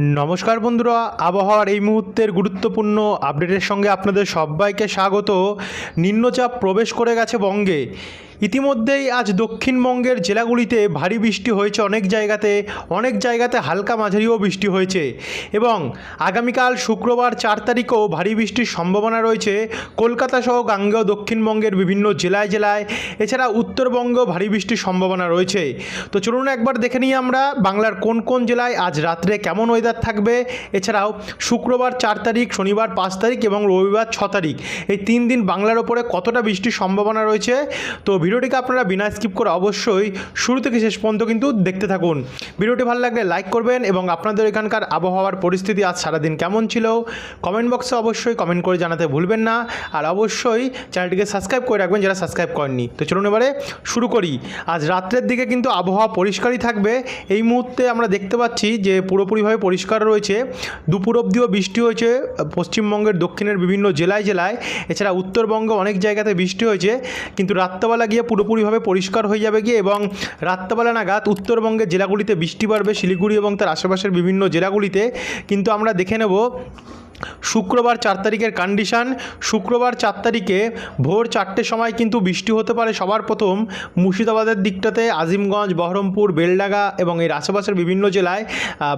নমস্কার বন্ধুরা, আবহাওয়ার এই মুহূর্তের গুরুত্বপূর্ণ আপডেটের সঙ্গে আপনাদের সবাইকে স্বাগত। নিম্নচাপ প্রবেশ করে গেছে বঙ্গে। ইতিমধ্যেই আজ দক্ষিণবঙ্গের জেলাগুলিতে ভারী বৃষ্টি হয়েছে অনেক জায়গাতে অনেক জায়গাতে হালকা মাঝারিও বৃষ্টি হয়েছে। এবং আগামীকাল শুক্রবার চার তারিখেও ভারী বৃষ্টির সম্ভাবনা রয়েছে। কলকাতা সহ গাঙ্গেয় দক্ষিণবঙ্গের বিভিন্ন জেলায় জেলায়। এছাড়া উত্তরবঙ্গেও ভারী বৃষ্টির সম্ভাবনা রয়েছে। তো চলুন একবার দেখে নিই আমরা বাংলার কোন কোন জেলায় আজ রাত্রে কেমন ওয়েদার থাকবে। এছাড়াও শুক্রবার চার তারিখ, শনিবার পাঁচ তারিখ এবং রবিবার ছ তারিখ। এই তিন দিন বাংলার ওপরে কতটা বৃষ্টির সম্ভাবনা রয়েছে? তো ভিডিওটিকে আপনারা বিনা স্কিপ করে অবশ্যই শুরু থেকে শেষ পর্যন্ত কিন্তু দেখতে থাকুন। ভিডিওটি ভালো লাগলে লাইক করবেন এবং আপনাদের এখানকার আবহাওয়ার পরিস্থিতি আজ সারাদিন কেমন ছিল কমেন্ট বক্সে অবশ্যই কমেন্ট করে জানাতে ভুলবেন না। আর অবশ্যই চ্যানেলটিকে সাবস্ক্রাইব করে রাখবেন যারা সাবস্ক্রাইব করেননি। তো চলুন এবারে শুরু করি। আজ রাত্রের দিকে কিন্তু আবহাওয়া পরিষ্কারই থাকবে। এই মুহূর্তে আমরা দেখতে পাচ্ছি যে পুরোপুরিভাবে পরিষ্কার রয়েছে। দুপুর অবধিও বৃষ্টি হয়েছে, পশ্চিমবঙ্গের দক্ষিণের বিভিন্ন জেলায় জেলায়। এছাড়া উত্তরবঙ্গে অনেক জায়গাতে বৃষ্টি হয়েছে। কিন্তু রাত্রেবেলা পুরোপুরিভাবে পরিষ্কার হয়ে যাবে গিয়ে এবং রাত্রেবেলা নাগাদ উত্তরবঙ্গের জেলাগুলিতে বৃষ্টি বাড়বে, শিলিগুড়ি এবং তার আশেপাশের বিভিন্ন জেলাগুলিতে। কিন্তু আমরা দেখে নেব শুক্রবার চার তারিখের কন্ডিশান শুক্রবার চার তারিখে ভোর চারটের সময় কিন্তু বৃষ্টি হতে পারে। সবার প্রথম মুর্শিদাবাদের দিকটাতে আজিমগঞ্জ, বহরমপুর বেলডাঙ্গা এবং এর আশেপাশের বিভিন্ন জেলায়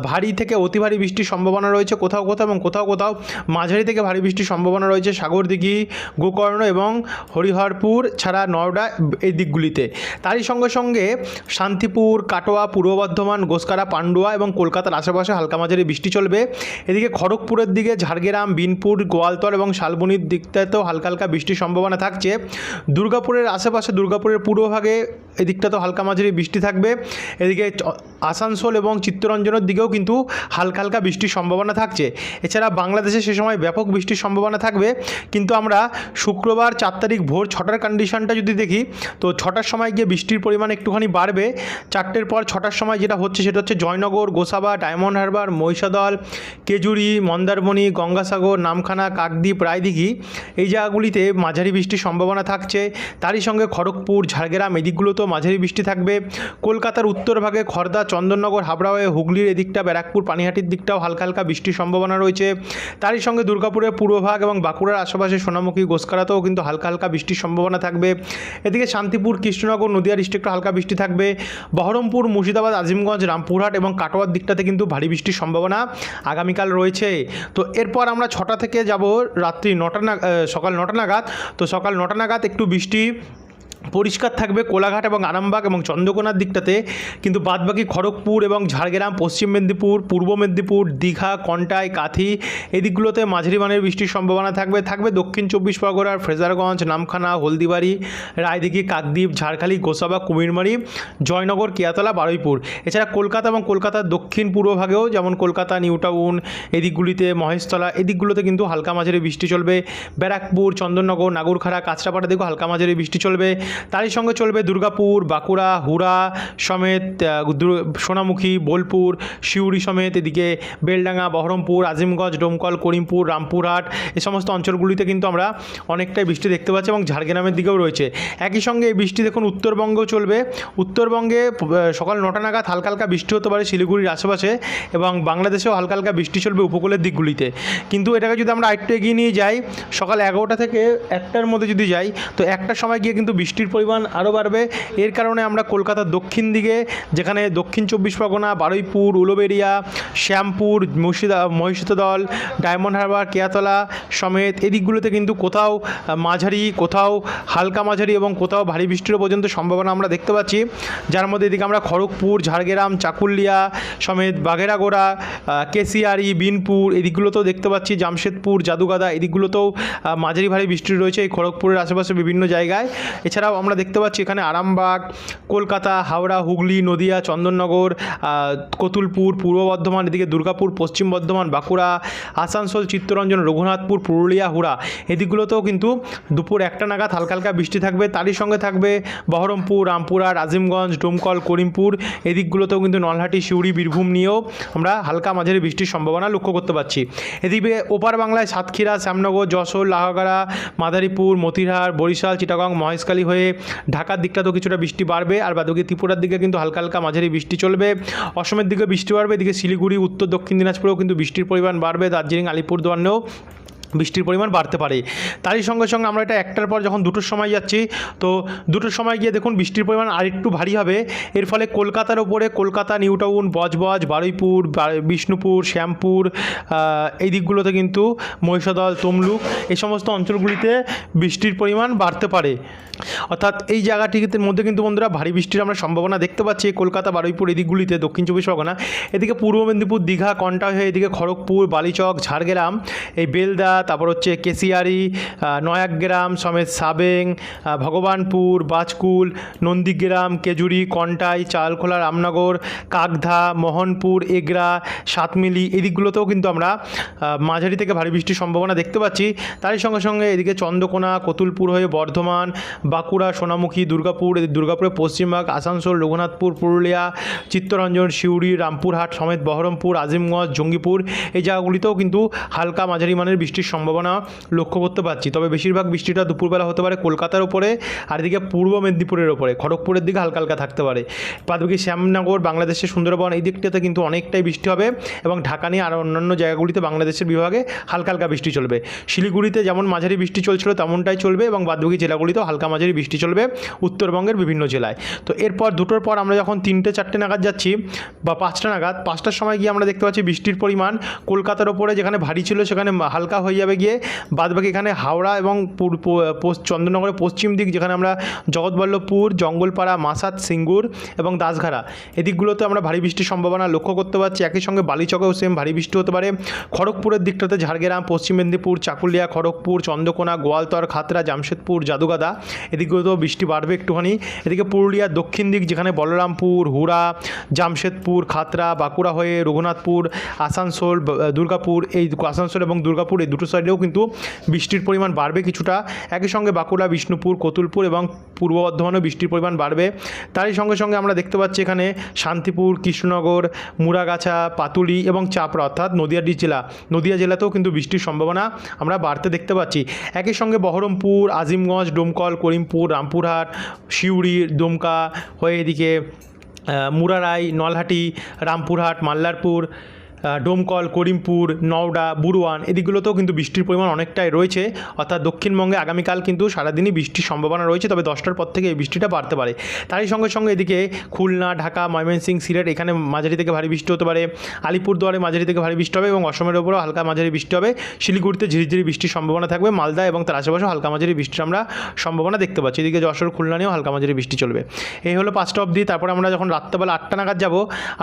ভারী থেকে অতি ভারী বৃষ্টির সম্ভাবনা রয়েছে। কোথাও কোথাও এবং কোথাও কোথাও মাঝারি থেকে ভারী বৃষ্টির সম্ভাবনা রয়েছে সাগরদিঘি, গোকর্ণ এবং হরিহরপুর ছাড়া নয়ডা এই দিকগুলিতে। তারই সঙ্গে সঙ্গে শান্তিপুর, কাটোয়া, পূর্ব বর্ধমান গোসকারা পান্ডুয়া এবং কলকাতার আশেপাশে হালকা মাঝারি বৃষ্টি চলবে। এদিকে খড়গপুরের দিকে ঝাড়গ্রাম, বিনপুর, গোয়ালতর এবং শালবনির দিকটাতেও হালকা হালকা বৃষ্টির সম্ভাবনা থাকছে। দুর্গাপুরের আশেপাশে দুর্গাপুরের পূর্বভাগে এদিকটাতেও হালকা মাঝারি বৃষ্টি থাকবে। এদিকে আসানসোল এবং চিত্তরঞ্জনের দিকেও কিন্তু হালকা হালকা বৃষ্টির সম্ভাবনা থাকছে। এছাড়া বাংলাদেশে সে সময় ব্যাপক বৃষ্টির সম্ভাবনা থাকবে। কিন্তু আমরা শুক্রবার চার তারিখ ভোর ছটার কন্ডিশনটা যদি দেখি, তো ছটার সময় গিয়ে বৃষ্টির পরিমাণ একটুখানি বাড়বে। চারটের পর ছটার সময় যেটা হচ্ছে, সেটা হচ্ছে জয়নগর, গোসাবা, ডায়মন্ড হারবার, মহিষাদল, কেজুরি, মন্দারমণি গঙ্গাসাগর, নামখানা, কাকদ্বীপ, রায়দিঘি এই জায়গাগুলিতে মাঝারি বৃষ্টির সম্ভাবনা থাকছে। তারই সঙ্গে খড়গপুর, ঝাড়গ্রাম এদিকগুলোতেও মাঝারি বৃষ্টি থাকবে। কলকাতার উত্তরভাগে খড়দা চন্দননগর, হাবড়া হয়ে হুগলির এদিকটা, ব্যারাকপুর, পানিহাটির দিকটাও হালকা হালকা বৃষ্টির সম্ভাবনা রয়েছে। তারই সঙ্গে দুর্গাপুরের পূর্বভাগ এবং বাঁকুড়ার আশেপাশে সোনামুখী গোসকারাতেও কিন্তু হালকা হালকা বৃষ্টির সম্ভাবনা থাকবে। এদিকে শান্তিপুর, কৃষ্ণনগর নদিয়া ডিস্ট্রিক্টে হালকা বৃষ্টি থাকবে। বহরমপুর, মুর্শিদাবাদ, আজিমগঞ্জ, রামপুরহাট এবং কাটোয়ার দিকটাতে কিন্তু ভারী বৃষ্টির সম্ভাবনা আগামীকাল রয়েছে। তো এরপর আমরা ছটা থেকে যাব রাত্রি নটা সকাল নটা নাগাদ। তো সকাল নটা নাগাদ একটু বৃষ্টি পরিষ্কার থাকবে কোলাঘাট এবং আরামবাগ এবং চন্দ্রকোনার দিকটাতে। কিন্তু বাদবাকি খড়গপুর এবং ঝাড়গ্রাম, পশ্চিম মেদিনীপুর, পূর্ব মেদিনীপুর, দীঘা, কন্টাই, কাথি এই দিকগুলোতে মাঝারি মানের বৃষ্টির সম্ভাবনা থাকবে। থাকবে দক্ষিণ চব্বিশ পরগনার ফ্রেজারগঞ্জ নামখানা, হলদিবাড়ি, রায়দিঘি, কাকদ্বীপ, ঝাড়খালি, গোসাবা, কুমিরমারি, জয়নগর, কিয়াতলা, বারুইপুর। এছাড়া কলকাতা এবং কলকাতার দক্ষিণ পূর্ব ভাগেও যেমন কলকাতা, নিউ টাউন এদিকগুলিতে মহেশতলা এদিকগুলোতে কিন্তু হালকা মাঝারি বৃষ্টি চলবে। ব্যারাকপুর, চন্দননগর, নাগরখাড়া, কাঁচরাপাড়া দিকেও হালকা মাঝারি বৃষ্টি চলবে। তারই সঙ্গে চলবে দুর্গাপুর, বাঁকুড়া, হুড়া সমেত সোনামুখী, বোলপুর, সিউড়ি সমেত, এদিকে বেলডাঙ্গা, বহরমপুর, আজিমগঞ্জ, ডোমকল, করিমপুর, রামপুরহাট এই সমস্ত অঞ্চলগুলিতে কিন্তু আমরা অনেকটাই বৃষ্টি দেখতে পাচ্ছি এবং ঝাড়গ্রামের দিকেও রয়েছে। একই সঙ্গে এই বৃষ্টি দেখুন উত্তরবঙ্গেও চলবে। উত্তরবঙ্গে সকাল নটা নাগাদ হালকা হালকা বৃষ্টি হতে পারে শিলিগুড়ির আশেপাশে এবং বাংলাদেশেও হালকা হালকা বৃষ্টি চলবে উপকূলের দিকগুলিতে। কিন্তু এটাকে যদি আমরা আরেকটু এগিয়ে নিয়ে যাই, সকাল এগারোটা থেকে একটার মধ্যে যদি যাই, তো একটার সময় গিয়ে কিন্তু বৃষ্টির পরিমাণ আরও বাড়বে। এর কারণে আমরা কলকাতার দক্ষিণ দিকে, যেখানে দক্ষিণ চব্বিশ পরগনা, বারুইপুর, উলোবেরিয়া, শ্যামপুর, মুর্শিদা মহিষিতদল ডায়মন্ড হারবার, কেয়াতলা সমেত এদিকগুলোতে কিন্তু কোথাও মাঝারি, কোথাও হালকা মাঝারি এবং কোথাও ভারী বৃষ্টির পর্যন্ত সম্ভাবনা আমরা দেখতে পাচ্ছি। যার মধ্যে এদিকে আমরা খড়গপুর, ঝাড়গ্রাম, চাকুলিয়া সমেত বাঘেরাগোড়া কেসিয়ারি বিনপুর এদিকগুলোতেও দেখতে পাচ্ছি। জামশেদপুর, জাদুগাদা এদিকগুলোতেও মাঝারি ভারী বৃষ্টি রয়েছে এই খড়গপুরের আশেপাশে বিভিন্ন জায়গায়। এছাড়াও আমরা দেখতে পাচ্ছি এখানে আরামবাগ, কলকাতা, হাওড়া, হুগলি, নদিয়া, চন্দননগর কতুলপুর, পূর্ব বর্ধমান, এদিকে দুর্গাপুর, পশ্চিম বর্ধমান, বাঁকুড়া, আসানসোল, চিত্তরঞ্জন, রঘুনাথপুর, পুরুলিয়া, হুড়া। এদিকগুলোতেও কিন্তু দুপুর একটা নাগাদ হালকা হালকা বৃষ্টি থাকবে। তারই সঙ্গে থাকবে বহরমপুর, রামপুরা, রাজিমগঞ্জ, ডোমকল, করিমপুর। এদিকগুলোতেও কিন্তু নলহাটি, সিউড়ি, বীরভূম নিয়েও আমরা হালকা মাঝারি বৃষ্টির সম্ভাবনা লক্ষ্য করতে পারছি। এদিকে ওপার বাংলায় সাতক্ষীরা, শ্যামনগর, যশোর, লাহাগাড়া, মাদারীপুর, মতিহার, বরিশাল, চিটাগং, মহেশখালী হয়ে ঢাকার দিকটা তো কিছুটা বৃষ্টি বাড়বে, আর বাদুকি ত্রিপুরার দিকে কিন্তু হালকা হালকা মাঝারি বৃষ্টি চলবে। অসমের দিকে বৃষ্টি বাড়বে, এদিকে শিলিগুড়ি, উত্তর দক্ষিণ দিনাজপুরেও কিন্তু বৃষ্টির পরিমাণ বাড়বে, দার্জিলিং, আলিপুরদুয়ারেও বৃষ্টির পরিমাণ বাড়তে পারে। তারই সঙ্গে সঙ্গে আমরা এটা একটার পর যখন দুটোর সময় যাচ্ছি, তো দুটোর সময় গিয়ে দেখুন বৃষ্টির পরিমাণ আরেকটু ভারী হবে। এর ফলে কলকাতার ওপরে কলকাতা নিউ টাউন বজবজ, বারুইপুর বিষ্ণুপুর, শ্যামপুর এই দিকগুলোতে কিন্তু মহিষাদল, তমলুক এই সমস্ত অঞ্চলগুলিতে বৃষ্টির পরিমাণ বাড়তে পারে। অর্থাৎ এই জায়গাটির মধ্যে কিন্তু বন্ধুরা ভারী বৃষ্টির আমরা সম্ভাবনা দেখতে পাচ্ছি। কলকাতা, বারুইপুর এই দিকগুলিতে, দক্ষিণ চব্বিশ পরগনা, এদিকে পূর্ব মেদিনীপুর, দীঘা কন্টা হয়ে এদিকে খড়গপুর, বালিচক, ঝাড়গ্রাম, এই বেলদা তারপর হচ্ছে কেশিয়ারি নয়াগ্রাম সমেত সাবেং ভগবানপুর, বাজকুল, নন্দীগ্রাম, কেজুরি, কন্টাই, চালখোলা, রামনগর, কাকধা, মোহনপুর, এগরা, সাতমিলি এই দিকগুলোতেও কিন্তু আমরা মাঝারি থেকে ভারী বৃষ্টির সম্ভাবনা দেখতে পাচ্ছি। তারই সঙ্গে সঙ্গে এদিকে চন্দ্রকোনা, কতুলপুর হয়ে বর্ধমান, বাঁকুড়া, সোনামুখী, দুর্গাপুর দুর্গাপুরের পশ্চিমবঙ্গ আসানসোল, রঘুনাথপুর, পুরুলিয়া, চিত্তরঞ্জন, সিউড়ি, রামপুরহাট সমেত বহরমপুর, আজিমগঞ্জ, জঙ্গিপুর, এই জায়গাগুলিতেও কিন্তু হালকা মাঝারি মানের বৃষ্টির সম্ভাবনা লক্ষ্য করতে পারছি। তবে বেশিরভাগ বৃষ্টিটা দুপুরবেলা হতে পারে কলকাতার ওপরে, আর এদিকে পূর্ব মেদিনীপুরের ওপরে। খড়গপুরের দিকে হালকা হালকা থাকতে পারে। বাদবাকি শ্যামনগর, বাংলাদেশের সুন্দরবন, এই দিকটাতে কিন্তু অনেকটাই বৃষ্টি হবে এবং ঢাকা নিয়ে আর অন্যান্য জায়গাগুলিতে বাংলাদেশের বিভাগে হালকা হালকা বৃষ্টি চলবে। শিলিগুড়িতে যেমন মাঝারি বৃষ্টি চলছিল, তেমনটাই চলবে এবং বাদবাকি জেলাগুলিতেও হালকা মাঝারি বৃষ্টি চলবে উত্তরবঙ্গের বিভিন্ন জেলায়। তো এরপর দুটোর পর আমরা যখন তিনটে, চারটে নাগাদ যাচ্ছি বা পাঁচটা নাগাদ, পাঁচটার সময় গিয়ে আমরা দেখতে পাচ্ছি বৃষ্টির পরিমাণ কলকাতার ওপরে যেখানে ভারী ছিল সেখানে হালকা হয়ে যাবে গিয়ে। বাদবাকি এখানে হাওড়া এবং পশ্চ- পশ্চিম দিক যেখানে আমরা জগৎবল্লভপুর, জঙ্গলপাড়া মাসাত সিঙ্গুর এবং দাসঘাড়া এদিকগুলোতে আমরা ভারী বৃষ্টির সম্ভাবনা লক্ষ্য করতে পারছি। একই সঙ্গে বালিচকেও সেম ভারী বৃষ্টি হতে পারে। খড়গপুরের দিকটাতে ঝাড়গ্রাম, পশ্চিম মেদিনীপুর, চাকুলিয়া, খড়গপুর, চন্দ্রকোনা, গোয়ালতর, খাতরা, জামশেদপুর, জাদুগাদা এদিকগুলোতেও বৃষ্টি বাড়বে একটুখানি। এদিকে পুরুলিয়ার দক্ষিণ দিক যেখানে বলরামপুর, হুড়া, জামশেদপুর খাতড়া বাঁকুড়া হয়ে রঘুনাথপুর, আসানসোল দুর্গাপুর এই আসানসোল এবং দুর্গাপুর এই দুটো সাইডেও কিন্তু বৃষ্টির পরিমাণ বাড়বে কিছুটা। একই সঙ্গে বাঁকুড়া, বিষ্ণুপুর, কতুলপুর এবং পূর্ব বর্ধমানেও বৃষ্টির পরিমাণ বাড়বে। তারই সঙ্গে সঙ্গে আমরা দেখতে পাচ্ছি এখানে শান্তিপুর, কৃষ্ণনগর মুরাগাছা পাতুলি এবং চাপড়া অর্থাৎ নদিয়া জেলা। নদিয়া জেলাতেও কিন্তু বৃষ্টির সম্ভাবনা আমরা বাড়তে দেখতে পাচ্ছি। একই সঙ্গে বহরমপুর, আজিমগঞ্জ, ডোমকল, করিমপুর, রামপুরহাট, সিউড়ি, দমকা, হয়ে এদিকে মুরারাই নলহাটি, রামপুরহাট, মাল্লারপুর ডোমকল, করিমপুর, নওডা, বুরুয়ান এদিকগুলোতেও কিন্তু বৃষ্টির পরিমাণ অনেকটাই রয়েছে। অর্থাৎ দক্ষিণবঙ্গে আগামীকাল কিন্তু সারাদিনই বৃষ্টির সম্ভাবনা রয়েছে, তবে দশটার পর থেকে এই বৃষ্টিটা বাড়তে পারে। তারই সঙ্গে সঙ্গে এদিকে খুলনা, ঢাকা ময়মনসিংহ সিলেট এখানে মাঝারি থেকে ভারী বৃষ্টি হতে পারে। আলিপুরদুয়ারে মাঝারি থেকে ভারী বৃষ্টি হবে এবং অসমের ওপরেও হালকা মাঝারি বৃষ্টি হবে। শিলিগুড়িতে ঝিরিঝিরি বৃষ্টির সম্ভাবনা থাকবে। মালদা এবং তার আশেপাশেও হালকা মাঝারি বৃষ্টির আমরা সম্ভাবনা দেখতে পাচ্ছি। এদিকে যশোর, খুলনা নিয়েও হালকা মাঝারি বৃষ্টি চলবে। এই হলো পাঁচটা অবধি। তারপরে আমরা যখন রাত্রেবেলা আটটা নাগাদ যাব,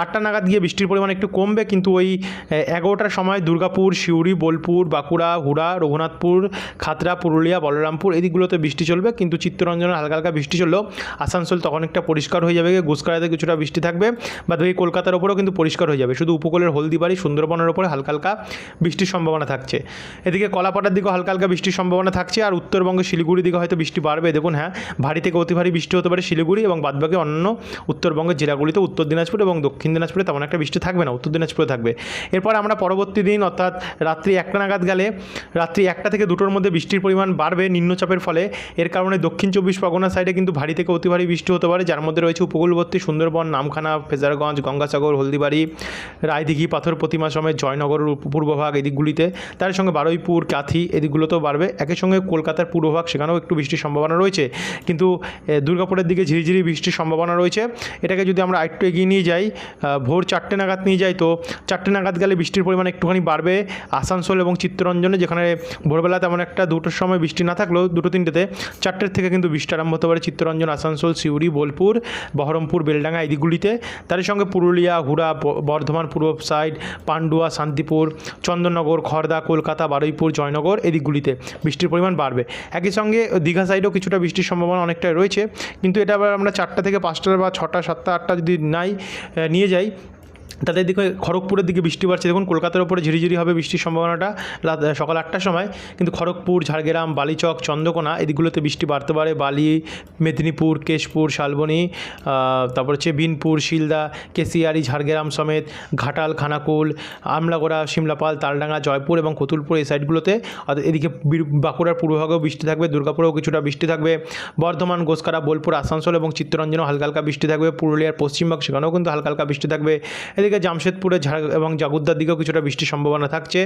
আটটা নাগাদ গিয়ে বৃষ্টির পরিমাণ একটু কমবে, কিন্তু ওই এ, এগারোটার সময় দুর্গাপুর সিউড়ি বোলপুর বাঁকুড়া হুড়া রঘুনাথপুর খাতড়া পুরুলিয়া বলরামপুর এই দিকগুলোতে বৃষ্টি চলবে। কিন্তু চিত্তরঞ্জনে হালকা হালকা বৃষ্টি চললেও আসানসোল তখন একটা পরিষ্কার হয়ে যাবে। গুসকারাতে কিছুটা বৃষ্টি থাকবে। বা দুই কলকাতার ওপরেও কিন্তু পরিষ্কার হয়ে যাবে। শুধু উপকূলের হলদিবাড়ি সুন্দরবনের ওপরে হালকা হালকা বৃষ্টির সম্ভাবনা থাকছে। এদিকে কলাপাটার দিকেও হালকা হালকা বৃষ্টির সম্ভাবনা থাকছে। আর উত্তরবঙ্গে শিলিগুড়ির দিকে হয়তো বৃষ্টি বাড়বে। দেখুন হ্যাঁ ভারী থেকে অতি ভারী বৃষ্টি হতে পারে শিলিগুড়ি এবং বাদবাকি অন্যান্য উত্তরবঙ্গের জেলাগুলিতে। উত্তর দিনাজপুর এবং দক্ষিণ দিনাজপুরে তেমন একটা বৃষ্টি থাকবে না। উত্তর দিনাজপুরে থাকবে। এরপর আমরা পরবর্তী দিন, অর্থাৎ রাত্রি একটা নাগাদ গেলে, রাত্রি একটা থেকে দুটোর মধ্যে বৃষ্টির পরিমাণ বাড়বে নিম্নচাপের ফলে। এর কারণে দক্ষিণ চব্বিশ পরগনা সাইডে কিন্তু ভারী থেকে অতি ভারী বৃষ্টি হতে পারে। যার মধ্যে রয়েছে উপকূলবর্তী সুন্দরবন, নামখানা, ফেজারগঞ্জ, গঙ্গাসাগর, হলদিবাড়ি, রায়দিঘি, পাথর প্রতিমা সমেত জয়নগরের পূর্বভাগ এদিকগুলিতে তার সঙ্গে বারুইপুর, কাথি এদিকগুলোতেও বাড়বে। একই সঙ্গে কলকাতার পূর্বভাগ সেখানেও একটু বৃষ্টির সম্ভাবনা রয়েছে। কিন্তু দুর্গাপুরের দিকে ঝিরিঝিরি বৃষ্টির সম্ভাবনা রয়েছে। এটাকে যদি আমরা আরেকটু এগিয়ে নিয়ে যাই ভোর চারটে নাগাদ নিয়ে যাই, তো চারটে নাগাদ গেলে বৃষ্টির পরিমাণ একটুখানি বাড়বে। আসানসোল এবং চিত্তরঞ্জনে যেখানে ভোরবেলা তেমন একটা দুটোর সময় বৃষ্টি না থাকলেও দুটো তিনটেতে চারটের থেকে কিন্তু বৃষ্টি আরম্ভ হতে পারে চিত্তরঞ্জন, আসানসোল, সিউড়ি, বোলপুর, বহরমপুর, বেলডাঙ্গা এই দিকগুলিতে তার সঙ্গে পুরুলিয়া, হুড়া বর্ধমান পূর্ব সাইড, পান্ডুয়া, শান্তিপুর, চন্দননগর খড়দা কলকাতা, বারুইপুর, জয়নগর এই দিকগুলিতে বৃষ্টির পরিমাণ বাড়বে। একই সঙ্গে দীঘা সাইডেও কিছুটা বৃষ্টির সম্ভাবনা অনেকটাই রয়েছে। কিন্তু এটা আবার আমরা চারটা থেকে পাঁচটা বা ছটা, সাতটা, আটটা যদি নাই নিয়ে যাই তাদের দিকে খড়গপুরের দিকে বৃষ্টি বাড়ছে। দেখুন, কলকাতার ওপরে ঝিরিঝিরি হবে বৃষ্টির সম্ভাবনাটা সকাল আটটার সময়। কিন্তু খড়গপুর, ঝাড়গ্রাম, বালিচক, চন্দ্রকোনা এদিকগুলোতে বৃষ্টি বাড়তে পারে। বালি, মেদিনীপুর, কেশপুর, শালবনী তারপর হচ্ছে বিনপুর, শিলদা, কেশিয়ারি, ঝাড়গ্রাম সমেত ঘাটাল, খানাকুল, আমলাগোড়া সিমলাপাল তালডাঙ্গা, জয়পুর এবং কতুলপুর এই সাইডগুলোতে। এদিকে বাঁকুড়ার পূর্বভাগেও বৃষ্টি থাকবে, দুর্গাপুরেও কিছুটা বৃষ্টি থাকবে। বর্ধমান গোসকারা বোলপুর, আসানসোল এবং চিত্তরঞ্জনও হালকা হালকা বৃষ্টি থাকবে। পুরুলিয়ার পশ্চিমবঙ্গ সেখানেও কিন্তু হালকা হালকা বৃষ্টি থাকবে। এদিকে জামশেদপুরে ঝাড় এবং জাগুদ্দার দিকেও কিছুটা বৃষ্টির সম্ভাবনা থাকছে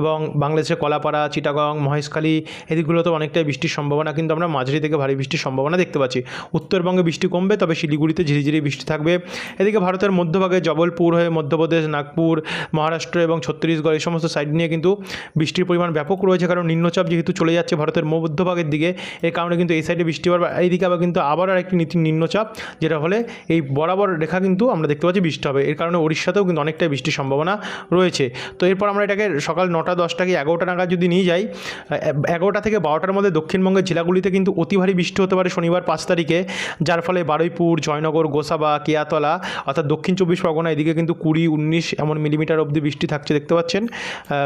এবং বাংলাদেশের কলাপাড়া, চিটাগং, মহেশখালী এদিকগুলোতে অনেকটাই বৃষ্টির সম্ভাবনা, কিন্তু আমরা মাঝারি থেকে ভারী বৃষ্টির সম্ভাবনা দেখতে পাচ্ছি। উত্তরবঙ্গে বৃষ্টি কমবে, তবে শিলিগুড়িতে ঝিরিঝিরি বৃষ্টি থাকবে। এদিকে ভারতের মধ্যভাগে জবলপুর হয়ে মধ্যপ্রদেশ, নাগপুর, মহারাষ্ট্র এবং ছত্তিশগড় এই সমস্ত সাইড নিয়ে কিন্তু বৃষ্টির পরিমাণ ব্যাপক রয়েছে, কারণ নিম্নচাপ যেহেতু চলে যাচ্ছে ভারতের মধ্যভাগের দিকে এই কারণে কিন্তু এই সাইডে বৃষ্টি বাড়বে। এইদিকে আবার কিন্তু আবার একটি নীতি নিম্নচাপ, যেটা হলে এই বরাবর রেখা কিন্তু আমরা দেখতে পাচ্ছি বৃষ্টি হবে। এর কারণে উড়িষ্যাতেও কিন্তু অনেকটাই বৃষ্টির সম্ভাবনা রয়েছে। তো এরপর আমরা এটাকে সকাল নটা, দশটা কি এগারোটা নাগাদ যদি নিয়ে যাই এগারোটা থেকে বারোটার মধ্যে দক্ষিণবঙ্গের জেলাগুলিতে কিন্তু অতি ভারী বৃষ্টি হতে পারে শনিবার পাঁচ তারিখে, যার ফলে বারুইপুর, জয়নগর, গোসাবা, কেয়াতলা, অর্থাৎ দক্ষিণ চব্বিশ পরগনা এদিকে কিন্তু কুড়ি, উনিশ এমন মিলিমিটার অবধি বৃষ্টি থাকছে দেখতে পাচ্ছেন।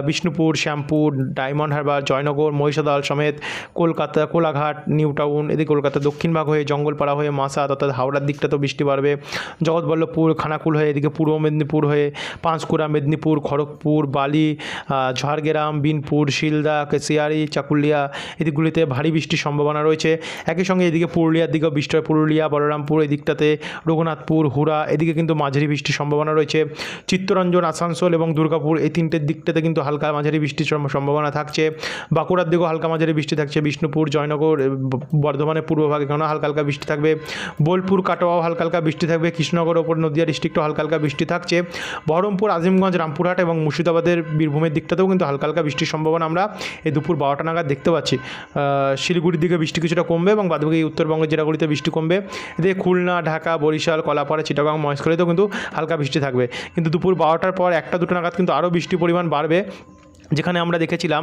বিষ্ণুপুর, শ্যামপুর, ডায়মন্ড হারবার, জয়নগর, মহিষাদল সমেত কলকাতা, কোলাঘাট নিউ টাউন এদিকে কলকাতা দক্ষিণ ভাগ হয়ে জঙ্গলপাড়া হয়ে মাসাদ, অর্থাৎ হাওড়ার দিকটা তো বৃষ্টি বাড়বে। জগৎবল্লভপুর, খানাকুল হয়ে এদিকে পূর্ব মেদিনীপুর হয়ে পাঁশকুড়া, মেদিনীপুর, খড়গপুর, বালি ঝাড়গ্রাম, বিনপুর, শিলদা, কেশিয়ারি, চাকুলিয়া এদিকগুলিতে ভারী বৃষ্টির সম্ভাবনা রয়েছে। একই সঙ্গে এদিকে পুরুলিয়ার বৃষ্টি হয় পুরুলিয়া, বলরামপুর এই দিকটাতে রঘুনাথপুর, হুড়া এদিকে কিন্তু মাঝারি বৃষ্টির সম্ভাবনা রয়েছে। চিত্তরঞ্জন, আসানসোল এবং দুর্গাপুর এই তিনটের দিকটাতে কিন্তু হালকা মাঝারি বৃষ্টির সম্ভাবনা থাকছে। বাঁকুড়ার দিকেও হালকা মাঝারি বৃষ্টি থাকছে। বিষ্ণুপুর, জয়নগর বর্ধমানের পূর্বভাগে এখানেও হালকা হালকা বৃষ্টি থাকবে। বোলপুর, কাটোয়াও হালকা হালকা বৃষ্টি থাকবে। কৃষ্ণনগর, ওপর নদিয়া ডিস্ট্রিক্টও হালকা হালকা বৃষ্টি থাকছে। বহরমপুর, আজিমগঞ্জ, রামপুরহাট এবং মুর্শিদাবাদের বীরভূমের দিকটাতেও কিন্তু হালকা হালকা বৃষ্টির সম্ভাবনা আমরা এই দুপুর বারোটা নাগাদ দেখতে পাচ্ছি। শিলিগুড়ির দিকে বৃষ্টি কিছুটা কমবে এবং বাদবাকি উত্তরবঙ্গের জেলাগুলিতে বৃষ্টি কমবে। এদিকে খুলনা, ঢাকা, বরিশাল, কলাপাড়া, চিটাগাং, মহেশখালীতেও কিন্তু হালকা বৃষ্টি থাকবে। কিন্তু দুপুর বারোটার পর একটা দুটো নাগাদ কিন্তু আরও বৃষ্টির পরিমাণ বাড়বে। যেখানে আমরা দেখেছিলাম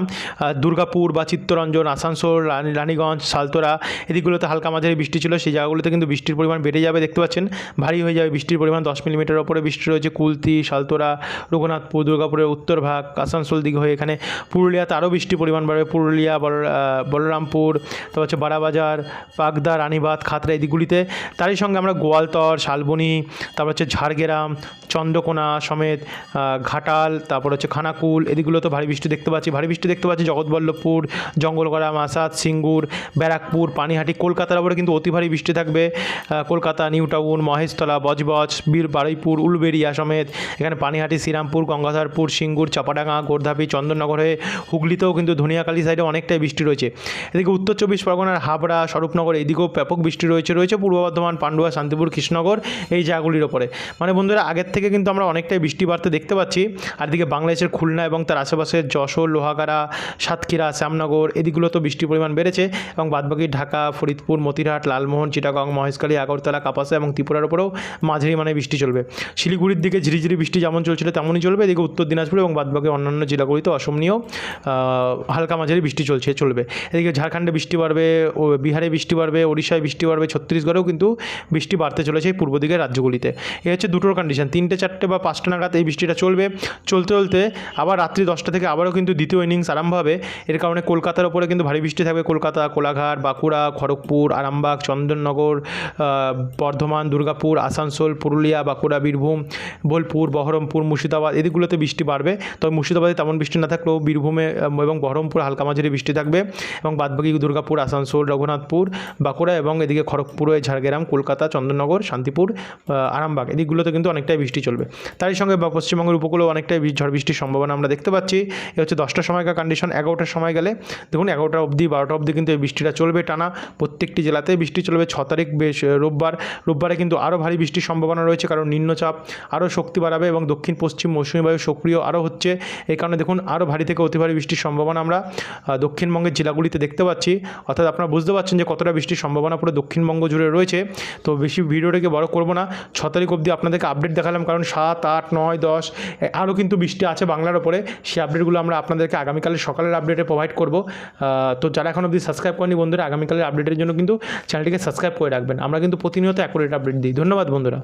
দুর্গাপুর বা চিত্তরঞ্জন, আসানসোল, রানী, রানীগঞ্জ, সালতোরা এদিকগুলোতে হালকা মাঝারি বৃষ্টি ছিল, সেই জায়গাগুলোতে কিন্তু বৃষ্টির পরিমাণ বেড়ে যাবে, দেখতে পাচ্ছেন। ভারী হয়ে যাবে বৃষ্টির পরিমাণ, দশ মিলিমিটার ওপরে বৃষ্টি রয়েছে কুলতি, সালতোরা, রঘুনাথপুর, দুর্গাপুরের উত্তর ভাগ, আসানসোল দিকে হয়ে এখানে পুরুলিয়াতে আরও বৃষ্টির পরিমাণ বাড়বে, পুরুলিয়া, বল বলরামপুর, তারপর হচ্ছে বারাবাজার, পাগদা রানীবাদ খাতড়া এদিকগুলিতে। তারই সঙ্গে আমরা গোয়ালতর, শালবনি, তারপর হচ্ছে ঝাড়গ্রাম, চন্দ্রকোনা সমেত ঘাটাল, তারপর হচ্ছে খানাকুল এদিকগুলো তো ভারী বৃষ্টি দেখতে পাচ্ছি, ভারী বৃষ্টি দেখতে পাচ্ছি। জগৎবল্লভপুর, জঙ্গলগড়া, মাসাদ, সিঙ্গুর, ব্যারাকপুর, পানিহাটি, কলকাতার ওপরে কিন্তু অতি ভারী বৃষ্টি থাকবে। কলকাতা, নিউ টাউন, মহেশতলা, বজবজ, বীর, বারুইপুর উলবেরিয়া সমেত। এখানে পানিহাটি, শ্রীরামপুর, গঙ্গাধরপুর, সিঙ্গুর, চাপাডাঙ্গা, গোর্ধাপি, চন্দননগর হয়ে হুগলিতেও কিন্তু ধনিয়াকালী সাইডে অনেকটাই বৃষ্টি রয়েছে। এদিকে উত্তর চব্বিশ পরগনার হাবড়া, স্বরূপনগর এদিকেও ব্যাপক বৃষ্টি রয়েছে রয়েছে পূর্ব বর্ধমান, পান্ডুয়া, শান্তিপুর, কৃষ্ণনগর এই জায়গাগুলির ওপরে। মানে বন্ধুরা, আগের থেকে কিন্তু আমরা অনেকটাই বৃষ্টি বাড়তে দেখতে পাচ্ছি। আর দিকে বাংলাদেশের খুলনা এবং তার আশেপাশের যশোর লোহাগাড়া সাতক্ষীরা শ্যামনগর এদিকগুলো তো বৃষ্টির পরিমাণ বেড়েছে এবং বাদবাকি ঢাকা ফরিদপুর মতিরহাট লালমোহন চিটাগং মহেশখালী আগরতলা কাপাসা এবং ত্রিপুরার উপরেও মাঝারি মানে বৃষ্টি চলবে। শিলিগুড়ির দিকে ঝিরিঝিরি বৃষ্টি যেমন চলছিল তেমনই চলবে এদিকে উত্তর দিনাজপুর এবং বাদবাকি অন্যান্য জেলাগুলিতে অসমনীয় আহ, হালকা মাঝারি বৃষ্টি চলছে চলবে। এদিকে ঝাড়খণ্ডে বৃষ্টি বাড়বে বিহারে বৃষ্টি বাড়বে ওড়িশায় বৃষ্টি বাড়বে ছত্তিশগড়েও কিন্তু বৃষ্টি বাড়তে চলেছে পূর্ব দিকের রাজ্যগুলিতে। এ হচ্ছে দুটোর কন্ডিশন তিনটে চারটে বা পাঁচটা নাগাদ এই বৃষ্টিটা চলবে। চলতে চলতে আবার রাত্রি দশটা থেকে আবারও কিন্তু দ্বিতীয় ইনিংস আরম্ভ হবে। এর কারণে কলকাতার ওপরে কিন্তু ভারী বৃষ্টি থাকবে। কলকাতা, কোলাঘাট, বাঁকুড়া, খড়গপুর, আরামবাগ, চন্দননগর বর্ধমান, দুর্গাপুর, আসানসোল, পুরুলিয়া, বাঁকুড়া, বীরভূম, বোলপুর, বহরমপুর, মুর্শিদাবাদ এদিকগুলোতে বৃষ্টি বাড়বে। তবে মুর্শিদাবাদে তেমন বৃষ্টি না থাকলেও বীরভূমে এবং বহরমপুর হালকা মাঝারি বৃষ্টি থাকবে। এবং বাদবাকি দুর্গাপুর, আসানসোল, রঘুনাথপুর, বাঁকুড়া এবং এদিকে খড়গপুরে ঝাড়গ্রাম, কলকাতা, চন্দননগর, শান্তিপুর আরামবাগ এদিকগুলোতে কিন্তু অনেকটাই বৃষ্টি চলবে। তারই সঙ্গে পশ্চিমবঙ্গের উপকূলেও অনেকটাই ঝড় বৃষ্টির সম্ভাবনা আমরা দেখতে পাচ্ছি। এ হচ্ছে দশটার সময়কার কন্ডিশন এগারোটার সময় গেলে, দেখুন এগারোটা অবধি, বারোটা অবধি কিন্তু এই বৃষ্টিটা চলবে টানা। প্রত্যেকটি জেলাতে বৃষ্টি চলবে, ছ তারিখ বেশ রোববার। রোববারে কিন্তু আরও ভারী বৃষ্টির সম্ভাবনা রয়েছে, কারণ নিম্নচাপ আরও শক্তি বাড়াবে এবং দক্ষিণ, পশ্চিম মৌসুমী বায়ু সক্রিয় আরও হচ্ছে। এই কারণে দেখুন আরও ভারী থেকে অতি ভারী বৃষ্টির সম্ভাবনা আমরা দক্ষিণবঙ্গের জেলাগুলিতে দেখতে পাচ্ছি। অর্থাৎ আপনারা বুঝতে পারছেন যে কতটা বৃষ্টির সম্ভাবনা পুরো দক্ষিণবঙ্গ জুড়ে রয়েছে। তো বেশি ভিডিওটাকে বড় করব না। ছ তারিখ অবধি আপনাদেরকে আপডেট দেখালাম, কারণ সাত, আট, নয়, দশ আরও কিন্তু বৃষ্টি আছে বাংলার ওপরে। সেই আপডেটগুলো আমরা আপনাদেরকে আগামীকালের সকালের আপডেটে প্রোভাইড করব। তো যারা এখন অবধি সাবস্ক্রাইব করেনি বন্ধুরা, আগামীকালের আপডেটের জন্য কিন্তু চ্যানেলটিকে সাবস্ক্রাইব করে রাখবেন। আমরা কিন্তু প্রতিনিয়ত অ্যাকুরেট আপডেট দিই। ধন্যবাদ বন্ধুরা।